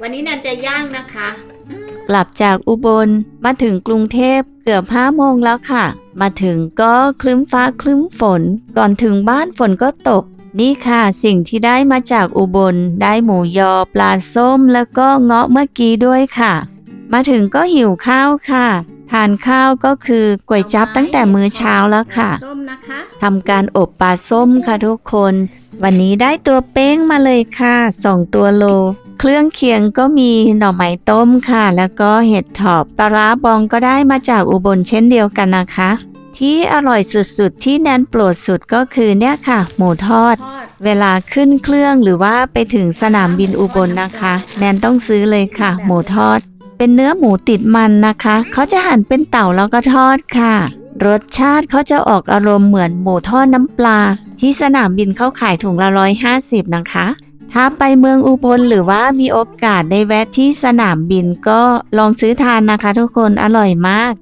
วันนี้แนนจะย่างนะคะ กลับจากอุบลมาถึงกรุงเทพเกือบห้าโมงแล้วค่ะ มาถึงก็คลึ้มฟ้าคลึ้มฝน ก่อนถึงบ้านฝนก็ตก นี่ค่ะสิ่งที่ได้มาจากอุบล ได้หมูยอปลาส้มแล้วก็เงาะเมื่อกี้ด้วยค่ะ มาถึงก็หิวข้าวค่ะทานข้าวก็คือก๋วยจั๊บตั้งแต่มื้อเช้าแล้วค่ะส้มนะคะทำการอบปลาส้มค่ะทุกคน วันนี้ได้ตัวเป้งมาเลยค่ะสองตัวโล เครื่องเคียงก็มีหน่อไม้ต้มค่ะ แล้วก็เห็ดถอบปลาร้าบองก็ได้มาจากอุบลเช่นเดียวกันนะคะ ที่อร่อยสุดๆ ที่แนนโปรดสุดก็คือเนี่ยค่ะ หมูทอด เวลาขึ้นเครื่องหรือว่าไปถึงสนามบินอุบลนะคะ แนนต้องซื้อเลยค่ะ หมูทอด เป็นเนื้อหมูติดมันนะคะ เขาจะหั่นเป็นเต่าแล้วก็ทอดค่ะรสชาติเขาจะออกอารมณ์เหมือนหมูทอดน้ำปลา ที่สนามบินเขาขายถุงละร้อยห้าสิบนะคะ ถ้าไปเมืองอุบลหรือว่ามีโอกาสได้แวะที่สนามบินก็ลองซื้อทานนะคะทุกคนอร่อยมาก